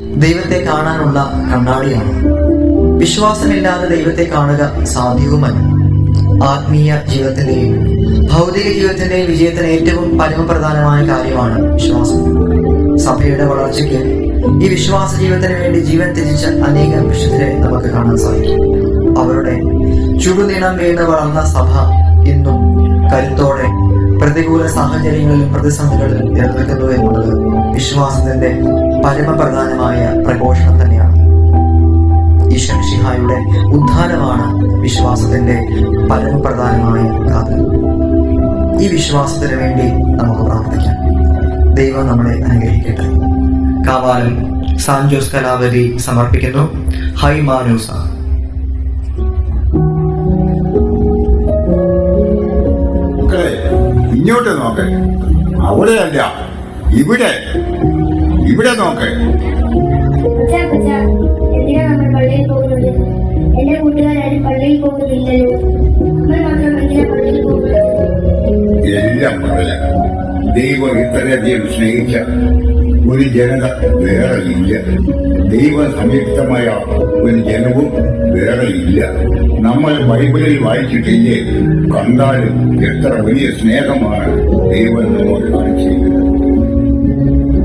ദൈവത്തെ കാണാനുള്ള കണ്ണാടിയാണ്. വിശ്വാസമില്ലാതെ ദൈവത്തെ കാണുക സാധ്യവുമല്ല. ആത്മീയ ജീവിതത്തിന്റെയും ഭൗതിക ജീവിതത്തിന്റെയും വിജയത്തിന് ഏറ്റവും പരമപ്രധാനമായ കാര്യമാണ് വിശ്വാസം. സഭയുടെ വളർച്ചയ്ക്ക് ഈ വിശ്വാസ ജീവിതത്തിന് വേണ്ടി ജീവൻ ത്യജിച്ച അനേകം വിശുദ്ധരെ നമുക്ക് കാണാൻ സാധിക്കും. അവരുടെ ചുടുനീണം വീണ് വളർന്ന സഭ ഇന്നും കരുത്തോടെ പ്രതികൂല സാഹചര്യങ്ങളിലും പ്രതിസന്ധികളിലും നിലനിൽക്കുന്നു എന്നുള്ളത് വിശ്വാസത്തിന്റെ പരമപ്രധാനമായ പ്രഘോഷണം തന്നെയാണ്. ഈശ്വരഷിഹായുടെ ഉദ്ധാനമാണ് വിശ്വാസത്തിന്റെ പരമപ്രധാനമായ കാതൽ ഈ വിശ്വാസത്തിന് വേണ്ടി നമുക്ക് പ്രാർത്ഥിക്കാം. ദൈവം നമ്മളെ അനുഗ്രഹിക്കട്ടെ. കാവാലൻ സാൻജോസ് കലാവരി സമർപ്പിക്കുന്നു. ഹൈ മാനൂസ. മക്കളെ ഇങ്ങോട്ട് നോക്കേ. അവിടെയല്ല ഇവിടെ. ഇവിടെ നോക്ക്. നമ്മൾ നമ്മൾ എല്ലാം മുതല ദൈവം ഇത്രയധികം സ്നേഹിച്ച ഒരു ജനത വേറെ ഇല്ല. ദൈവ സംയുക്തമായ ഒരു ജനവും വേറെ ഇല്ല. നമ്മൾ ബൈബിളിൽ വായിച്ചിട്ടില്ലേ? കണ്ടാലും എത്ര വലിയ സ്നേഹമാണ് ദൈവം നമ്മോട് കാണിച്ചിരിക്കുന്നത്.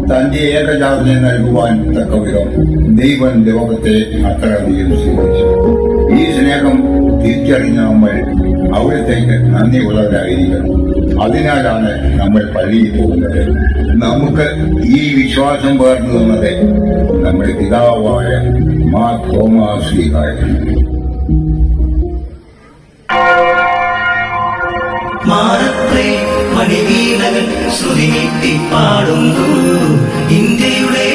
തന്റെ ഏകജാതനെ നൽകുവാൻ തക്കവിധം ദൈവം ലോകത്തെ അത്രയധികം സ്വീകരിച്ചു. ഈ സ്നേഹം തിരിച്ചറിഞ്ഞ നമ്മൾ അവിടത്തേക്ക് നന്ദിയുള്ളവരായിരിക്കണം അതിനാലാണ് നമ്മൾ പള്ളിയിൽ പോകുന്നത്. നമുക്ക് ഈ വിശ്വാസം പകർന്നു തന്നത് നമ്മുടെ പിതാവായ മാ തോമാശ്രീകാരൻ മാറത്രേ മണിവീണകൾ ശ്രുതിമീട്ടി പാടുന്നു. ഇന്ത്യയുടെ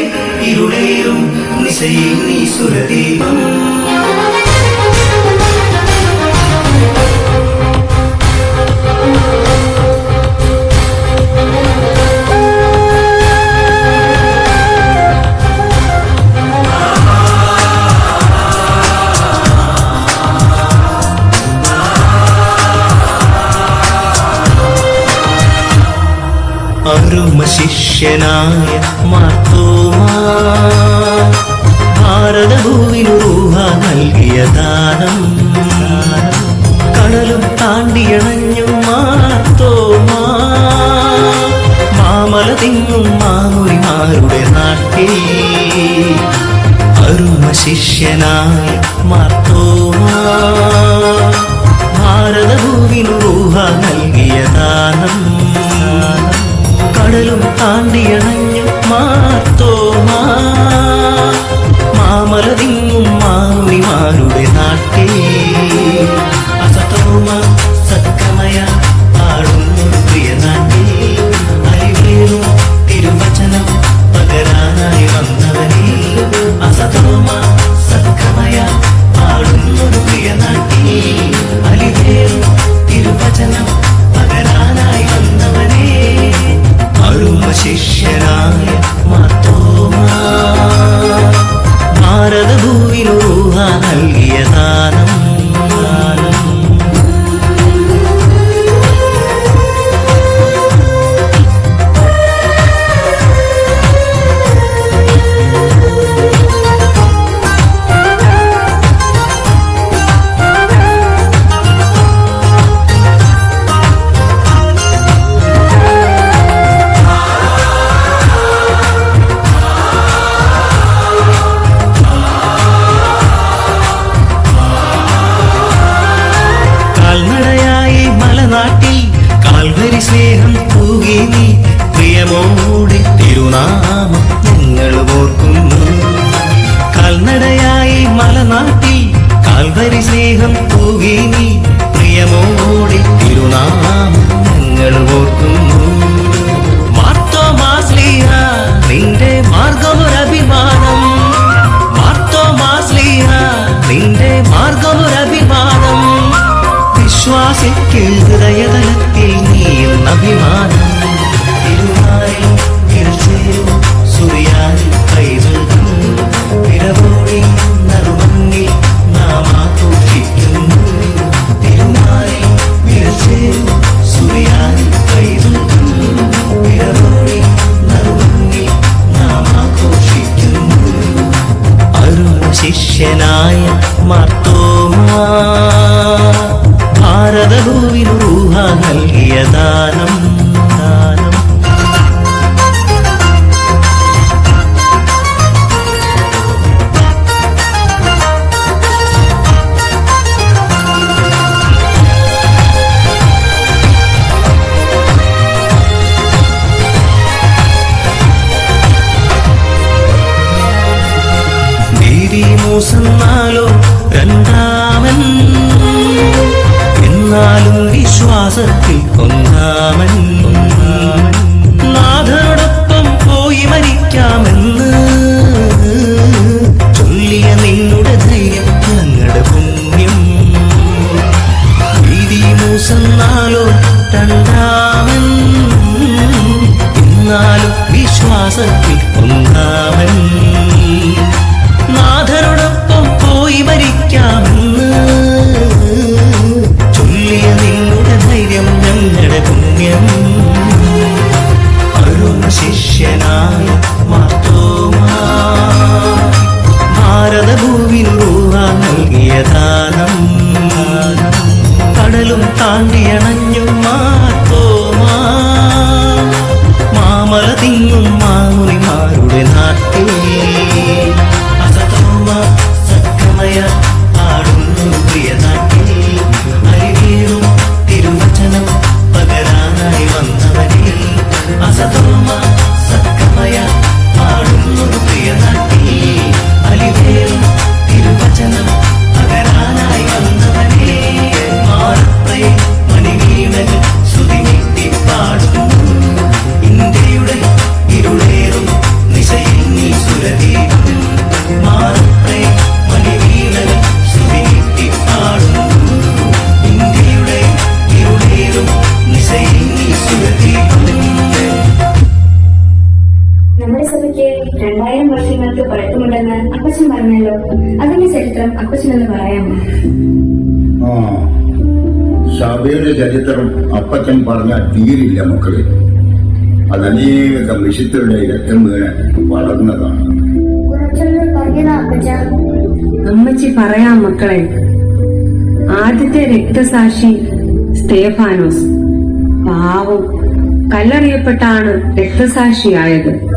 ഇരുളേറും നിശയിൽ നീ സുരദീപം. അരുമ ശിഷ്യനായ മാത്തോമാ ഭാരതഭൂവിനു നൽകിയ ദാനം. കടലും താണ്ടിയണഞ്ഞു മാർത്തോമാ മാമല തിങ്ങും മാമുരിമാരുടെ നാട്ടിൽ. അരുമ ശിഷ്യനായ മാത്തോമാ ഭാരതഭൂവിനു നൽകിയ ദാനം. കടലും താണ്ടിയണഞ്ഞു മാത്തോമാ എന്നാലും വിശ്വാസത്തിൽ ഒന്നാമൻ. നാഥനോടൊപ്പം പോയി മരിക്കാമെന്ന് ചൊല്ലിയ നിങ്ങളുടെ ധൈര്യം ഞങ്ങളുടെ പുണ്യം. അരുൺ ശിഷ്യനായ റൂഹ നൽകിയ ദാനം. കടലും താണ്ടിയണഞ്ഞു മാമുനിമാരുടെ നാട്ടിൽ തീരില്ല മക്കളെ. അത് അനേകം വിശുദ്ധരുടെ രക്തം വീണ് വളർന്നതാണ്. അമ്മച്ചി പറയാം മക്കളെ. ആദ്യത്തെ രക്തസാക്ഷി സ്തേഫാനോസ്. പാവം. കല്ലറിയപ്പെട്ടാണ് രക്തസാക്ഷിയായത്.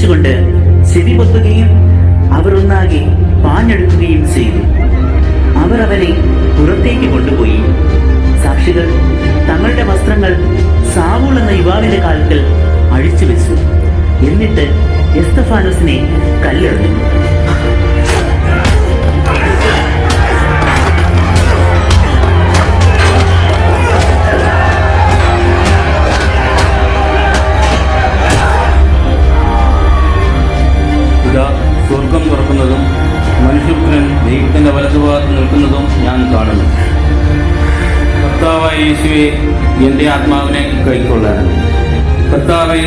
ആക്രോശിച്ചുകൊണ്ട് ചെവിപൊത്തുകയും അവർ ഒന്നാകെ പാഞ്ഞെടുക്കുകയും ചെയ്തു. അവർ അവനെ പുറത്തേക്ക് കൊണ്ടുപോയി. സാക്ഷികൾ തങ്ങളുടെ വസ്ത്രങ്ങൾ സാവൂൾ എന്ന യുവാവിന്റെ കാലത്തിൽ അഴിച്ചു വെച്ചു എന്നിട്ട് എസ്തഫാനോസിനെ കല്ലെറിഞ്ഞു. ദൈവത്തിന്റെ വലതുഭാഗത്ത് നിൽക്കുന്നതും ഞാൻ കാണുന്നു. കർത്താവായ യേശുവെ എന്റെ ആത്മാവിനെ കൈക്കൊള്ളാൻ. കർത്താവെ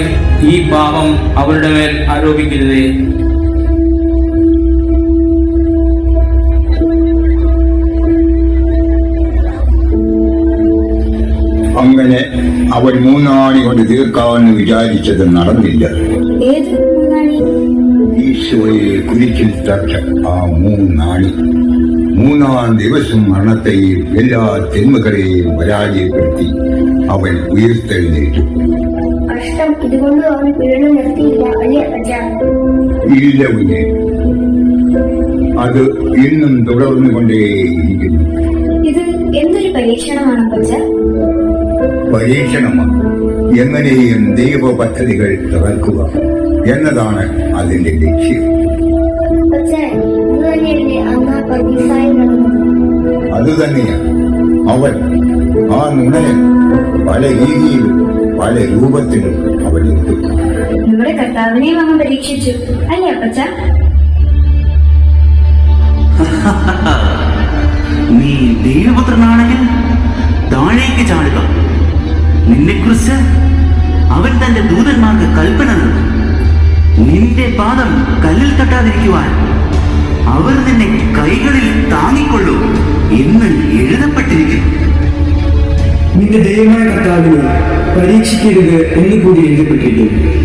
ഈ പാപം അവരുടെ മേൽ ആരോപിക്കരുതേ. അങ്ങനെ അവൻ മൂന്നാണി കൊണ്ട് തീർക്കാമെന്ന് വിചാരിച്ചത് നടന്നില്ല. ഏത് മൂന്നാണി? ഈശോയെ തറച്ച ആ മൂന്നാണി. മൂന്നാം ദിവസം മരണത്തെയും എല്ലാ തിന്മകളെയും പരാജയപ്പെടുത്തി അവൻ ഉയർത്തെഴുന്നേറ്റു. കഷ്ടം ഇതുകൊണ്ട് അവൻ പിഴന്നു നിർത്തിയില്ല അല്ലേ അപ്പച്ച ഇല്ല കുഞ്ഞെ. അത് ഇന്നും തുടർന്നുകൊണ്ടേയിരിക്കുന്നു. ഇത് എന്തൊരു പരീക്ഷണമാണ് എങ്ങനെയും ദൈവ പദ്ധതികൾ തകർക്കുക എന്നതാണ് അതിന്റെ ലക്ഷ്യം. തന്നെയല്ലേ അത് തന്നെയാണ് അവൻ ആ നുണയൻ പല രീതിയിലും പല രൂപത്തിലും അവൻ എത്തും നമ്മുടെ കർത്താവിനെയും അവൻ പരീക്ഷിച്ചു. അല്ലേ അപ്പച്ച? നീ ദൈവപുത്രനാണെങ്കിൽ താഴേക്ക് ചാടുക. നിന്നെക്കുറിച്ച് അവൻ തന്റെ ദൂതന്മാർക്ക് കൽപ്പന നൽകും. നിന്റെ പാദം കല്ലിൽ തട്ടാതിരിക്കുവാൻ അവർ നിന്നെ കൈകളിൽ താങ്ങിക്കൊള്ളൂ എന്ന് എഴുതപ്പെട്ടിരിക്കുന്നു. നിന്റെ ദൈവമായ കർത്താവിനെ പരീക്ഷിക്കരുത് എന്ന് കൂടി എഴുതപ്പെട്ടിരിക്കുന്നു.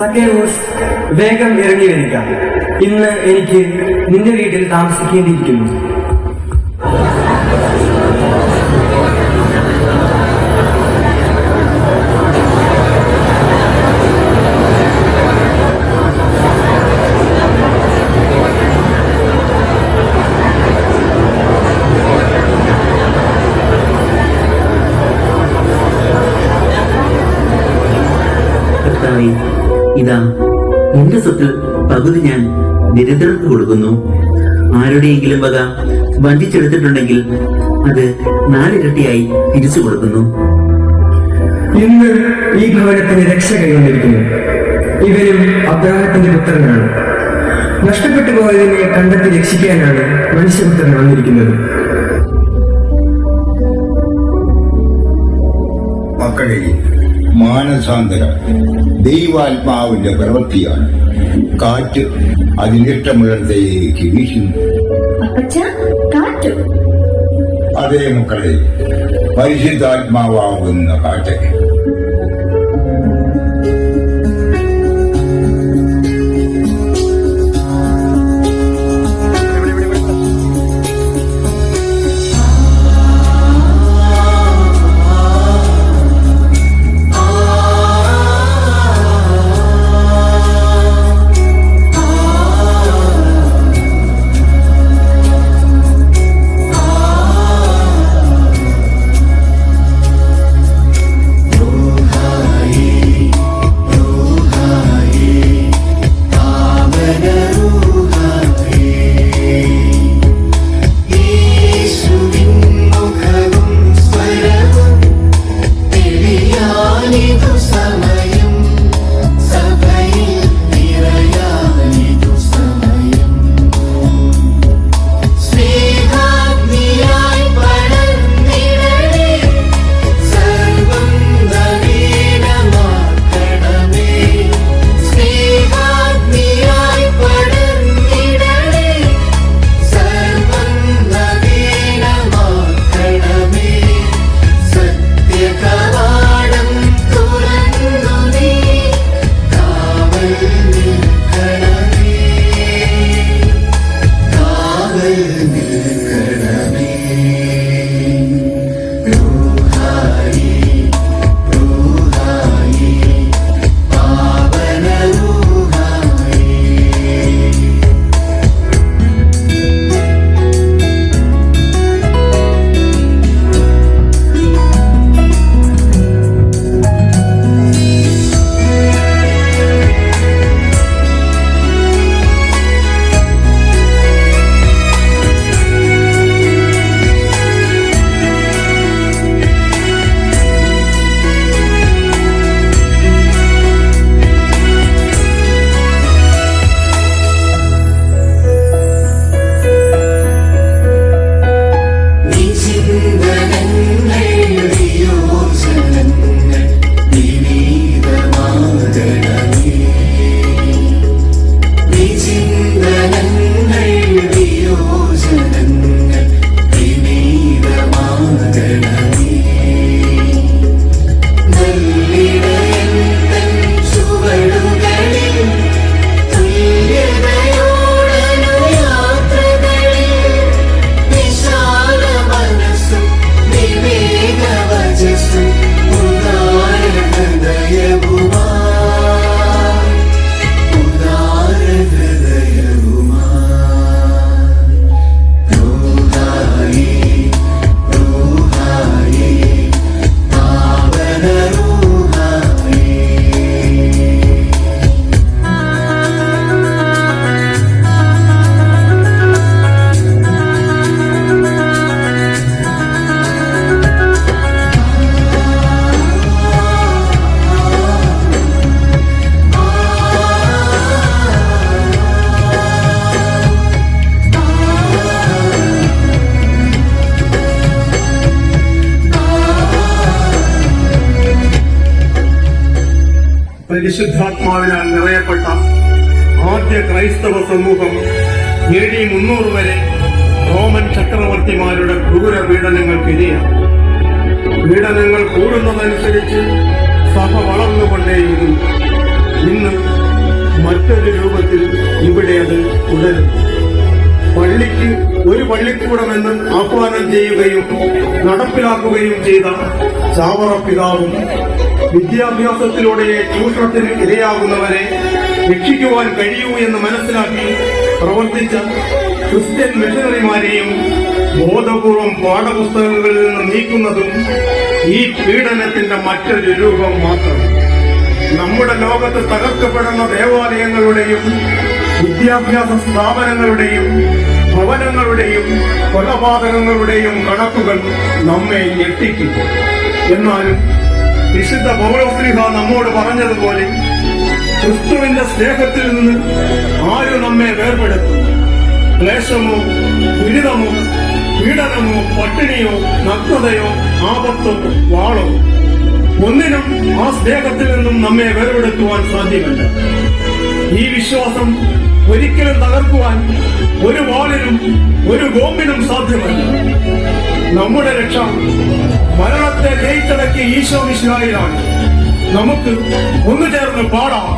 സക്കേവോസ് വേഗം ഇറങ്ങി വരിക. ഇന്ന് എനിക്ക് നിന്റെ വീട്ടിൽ താമസിക്കേണ്ടിയിരിക്കുന്നു. ഇതാ എന്റെ സ്വത്തിൽ പകുതി ഞാൻ ദരിദ്രർക്ക് കൊടുക്കുന്നു. ആരുടെയെങ്കിലും വക വഞ്ചിച്ചെടുത്തിട്ടുണ്ടെങ്കിൽ അത് നാലിരട്ടിയായി തിരിച്ചു കൊടുക്കുന്നു. ഇന്ന് ഈ ഭവനത്തിന് രക്ഷ കൈവന്നിരിക്കുന്നു ഇവരും അബ്രാഹത്തിന്റെ പുത്രനാണ്. നഷ്ടപ്പെട്ടു പോയതിനെ കണ്ടെത്തി രക്ഷിക്കാനാണ് മനുഷ്യപുത്രൻ വന്നിരിക്കുന്നത്. മക്കളെ മാനസാന്തരം. ദൈവാത്മാവിന്റെ പ്രവൃത്തിയാണ്. കാറ്റ് അതിനിഷ്ടമുള്ളതേക്ക് വീശുന്നു. അതേ മക്കളെ പരിശുദ്ധാത്മാവാകുന്ന കാറ്റ്. ക്രൈസ്തവ സമൂഹം എ ഡി മുന്നൂറ് വരെ റോമൻ ചക്രവർത്തിമാരുടെ ക്രൂര പീഡനങ്ങൾക്കിരയാണ് പീഡനങ്ങൾ കൂടുന്നതനുസരിച്ച് സഭ വളർന്നുകൊണ്ടേയിരുന്നു. ഇന്ന് മറ്റൊരു രൂപത്തിൽ ഇവിടെ അത് തുടരുന്നു. പള്ളിക്ക് ഒരു പള്ളിക്കൂടമെന്ന് ആഹ്വാനം ചെയ്യുകയും നടപ്പിലാക്കുകയും ചെയ്ത ചാവറ പിതാവും വിദ്യാഭ്യാസത്തിലൂടെ ചൂഷണത്തിന് ഇരയാകുന്നവരെ രക്ഷിക്കുവാൻ കഴിയൂ എന്ന് മനസ്സിലാക്കി പ്രവർത്തിച്ച ക്രിസ്ത്യൻ മിഷണറിമാരെയും ബോധപൂർവം പാഠപുസ്തകങ്ങളിൽ നിന്ന് നീക്കുന്നതും ഈ പീഡനത്തിന്റെ മറ്റൊരു രൂപം മാത്രം. നമ്മുടെ ലോകത്ത് തകർക്കപ്പെടുന്ന ദേവാലയങ്ങളുടെയും വിദ്യാഭ്യാസ സ്ഥാപനങ്ങളുടെയും ഭവനങ്ങളുടെയും കൊലപാതകങ്ങളുടെയും കണക്കുകൾ നമ്മെ ഞെട്ടിക്കുന്നു എന്നാലും വിശുദ്ധ പൗരസ്ലിഹ നമ്മോട് പറഞ്ഞതുപോലെ ക്രിസ്തുവിന്റെ സ്നേഹത്തിൽ നിന്ന് ആരും നമ്മെ വേർപെടുത്തും. ക്ലേശമോ ദുരിതമോ പീഡനമോ പട്ടിണിയോ നഗ്നതയോ ആപത്തോ വാളോ ഒന്നിനും ആ സ്നേഹത്തിൽ നിന്നും നമ്മെ വേർപെടുത്തുവാൻ സാധ്യമല്ല. ഈ വിശ്വാസം ഒരിക്കലും തകർക്കുവാൻ ഒരു വാളിനും ഒരു ഗോമ്പിനും സാധ്യമല്ല. നമ്മുടെ രക്ഷ മരണത്തെ ജയിച്ചടക്കിയ ഈശോ മിശ്രായിലാണ് നമുക്ക് ഒന്നു ചേർന്ന് പാടാം.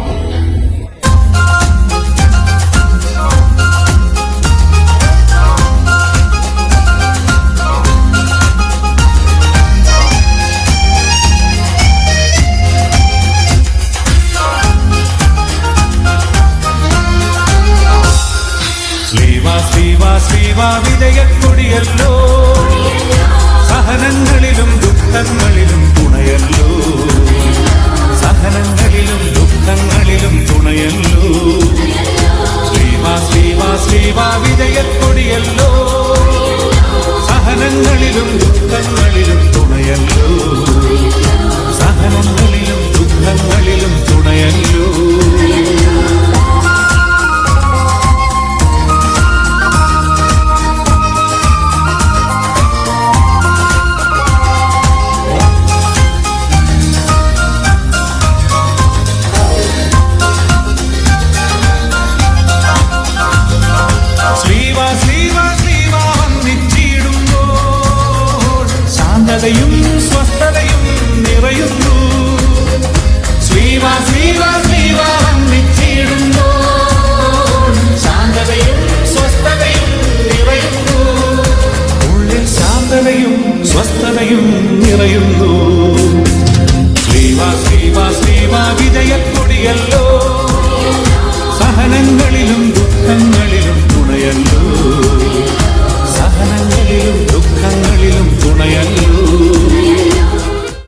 വിജയക്കൊടിയല്ലോ സഹനങ്ങളിലും ദുഃഖങ്ങളിലും തുണയല്ലോ. സഹനങ്ങളിലും ദുഃഖങ്ങളിലും തുണയല്ലോ. ശ്രീവ ശ്രീവാ ശ്രീവ വിജയക്കൊടിയല്ലോ. സഹനങ്ങളിലും ദുഃഖങ്ങളിലും തുണയല്ലോ.